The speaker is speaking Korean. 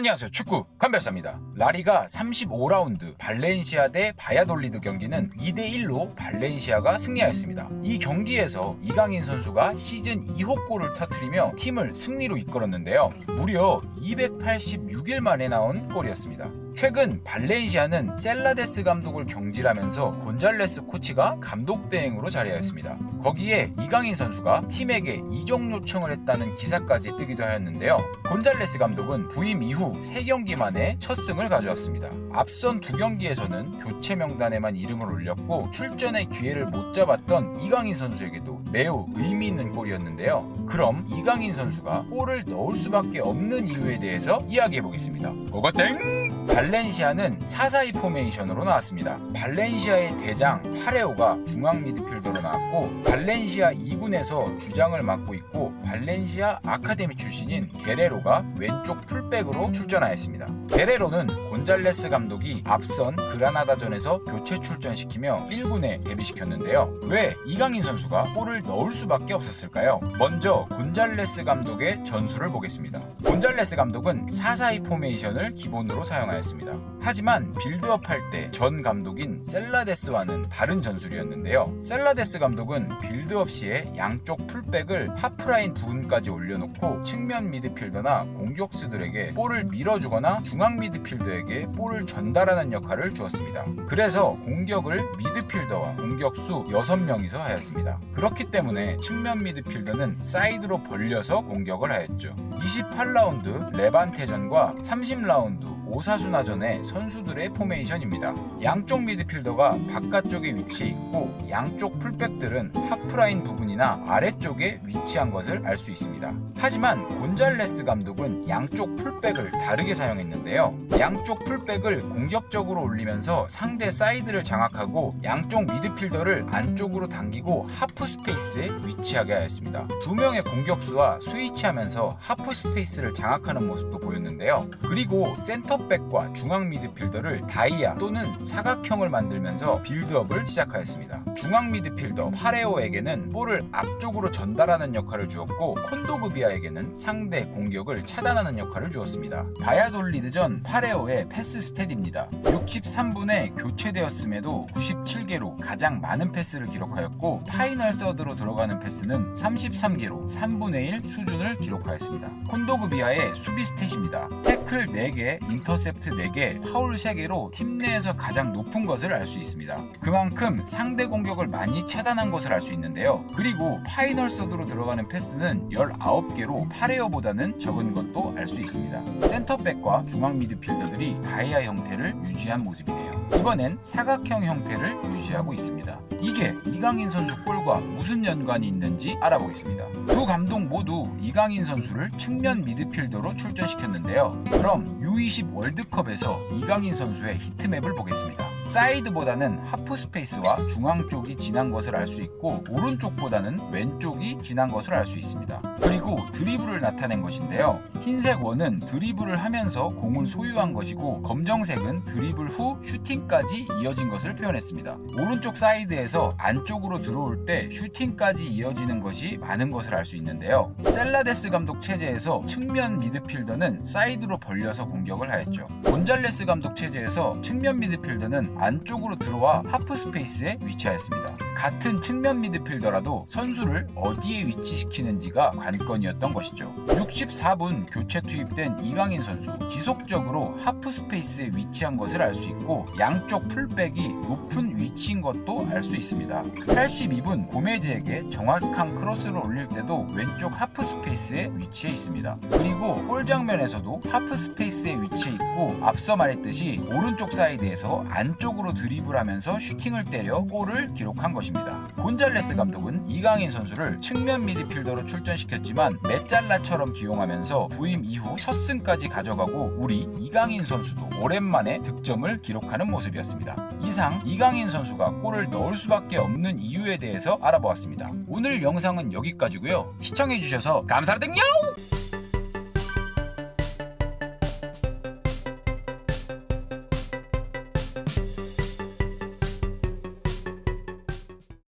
안녕하세요. 축구 간별사입니다. 라리가 35라운드 발렌시아 대 바야돌리드 경기는 2대1로 발렌시아가 승리하였습니다. 이 경기에서 이강인 선수가 시즌 2호 골을 터트리며 팀을 승리로 이끌었는데요. 무려 286일 만에 나온 골이었습니다. 최근 발렌시아는 셀라데스 감독을 경질하면서 곤잘레스 코치가 감독 대행으로 자리하였습니다. 거기에 이강인 선수가 팀에게 이적 요청을 했다는 기사까지 뜨기도 하였는데요. 곤잘레스 감독은 부임 이후 3경기 만에 첫 승을 가져왔습니다. 앞선 두 경기에서는 교체 명단에만 이름을 올렸고 출전의 기회를 못 잡았던 이강인 선수에게도 매우 의미 있는 골이었는데요. 그럼 이강인 선수가 골을 넣을 수밖에 없는 이유에 대해서 이야기해 보겠습니다. 고고땡! 발렌시아는 4-4-2 포메이션으로 나왔습니다. 발렌시아의 대장 파레오가 중앙 미드필더로 나왔고 발렌시아 2군에서 주장을 맡고 있고 발렌시아 아카데미 출신인 게레로가 왼쪽 풀백으로 출전하였습니다. 게레로는 곤잘레스 감독이 앞선 그라나다전에서 교체 출전시키며 1군에 데뷔시켰는데요. 왜 이강인 선수가 골을 넣을 수밖에 없었을까요? 먼저 곤잘레스 감독의 전술을 보겠습니다. 곤잘레스 감독은 4-4-2 포메이션을 기본으로 사용하였습니다. 하지만 빌드업 할 때 전 감독인 셀라데스와는 다른 전술이었는데요. 셀라데스 감독은 빌드업 시에 양쪽 풀백을 하프라인 부분까지 올려놓고 측면 미드필더나 공격수들에게 볼을 밀어주거나 중앙 미드필더에게 볼을 전달하는 역할을 주었습니다. 그래서 공격을 미드필더와 공격수 6명이서 하였습니다. 그렇기 때문에 측면 미드필더는 사이드로 벌려서 공격을 하였죠. 28라 운드 레반테전과 30라운드 오사수나전의 선수들의 포메이션입니다. 양쪽 미드필더가 바깥쪽에 위치해 있고 양쪽 풀백들은 하프라인 부분이나 아래쪽에 위치한 것을 알 수 있습니다. 하지만 곤잘레스 감독은 양쪽 풀백을 다르게 사용했는데요. 양쪽 풀백을 공격적으로 올리면서 상대 사이드를 장악하고 양쪽 미드필더를 안쪽으로 당기고 하프 스페이스에 위치하게 하였습니다. 두 명의 공격수와 스위치하면서 하프 스페이스를 장악하는 모습도 보였는데요. 그리고 센터 백과 중앙 미드필더를 다이아 또는 사각형을 만들면서 빌드업을 시작하였습니다. 중앙 미드필더 파레오에게는 볼을 앞쪽으로 전달하는 역할을 주었고 콘도그비아에게는 상대 공격을 차단하는 역할을 주었습니다. 바야돌리드전 파레오의 패스 스탯입니다. 63분에 교체되었음에도 97개로 가장 많은 패스를 기록하였고 파이널 서드로 들어가는 패스는 33개로 3분의 1 수준을 기록하였습니다. 콘도그비아의 수비 스탯입니다. 태클 4개, 인터셉트 4개, 파울 3개로 팀 내에서 가장 높은 것을 알 수 있습니다. 그만큼 상대 공격을 많이 차단한 것을 알 수 있는데요. 그리고 파이널 서드로 들어가는 패스는 19개로 파레어보다는 적은 것도 알 수 있습니다. 센터백과 중앙 미드필더들이 다이아 형태를 유지한 모습이네요. 이번엔 사각형 형태를 유지하고 있습니다. 이게 이강인 선수 골과 무슨 연관이 있는지 알아보겠습니다. 두 감독 모두 이강인 선수를 측면 미드필더로 출전시켰는데요. 그럼 U20 월드컵에서 이강인 선수의 히트맵을 보겠습니다. 사이드보다는 하프 스페이스와 중앙 쪽이 지난 것을 알 수 있고 오른쪽보다는 왼쪽이 지난 것을 알 수 있습니다. 그리고 드리블을 나타낸 것인데요. 흰색 원은 드리블을 하면서 공을 소유한 것이고 검정색은 드리블 후 슈팅까지 이어진 것을 표현했습니다. 오른쪽 사이드에서 안쪽으로 들어올 때 슈팅까지 이어지는 것이 많은 것을 알 수 있는데요. 셀라데스 감독 체제에서 측면 미드필더는 사이드로 벌려서 공격을 하였죠. 곤잘레스 감독 체제에서 측면 미드필더는 안쪽으로 들어와 하프 스페이스에 위치하였습니다. 같은 측면 미드필더라도 선수를 어디에 위치시키는지가 관건이었던 것이죠. 64분 교체 투입된 이강인 선수 지속적으로 하프 스페이스에 위치한 것을 알 수 있고 양쪽 풀백이 높은 위치인 것도 알 수 있습니다. 82분 고메즈에게 정확한 크로스를 올릴 때도 왼쪽 하프 스페이스에 위치해 있습니다. 그리고 골 장면에서도 하프 스페이스에 위치해 있고 앞서 말했듯이 오른쪽 사이드에서 안쪽으로 드리블하면서 슈팅을 때려 골을 기록한 것입니다. 곤잘레스 감독은 이강인 선수를 측면 미드필더로 출전시켰지만 메잘라처럼 기용하면서 부임 이후 첫 승까지 가져가고 우리 이강인 선수도 오랜만에 득점을 기록하는 모습이었습니다. 이상 이강인 선수가 골을 넣을 수밖에 없는 이유에 대해서 알아보았습니다. 오늘 영상은 여기까지고요. 시청해주셔서 감사드립니다.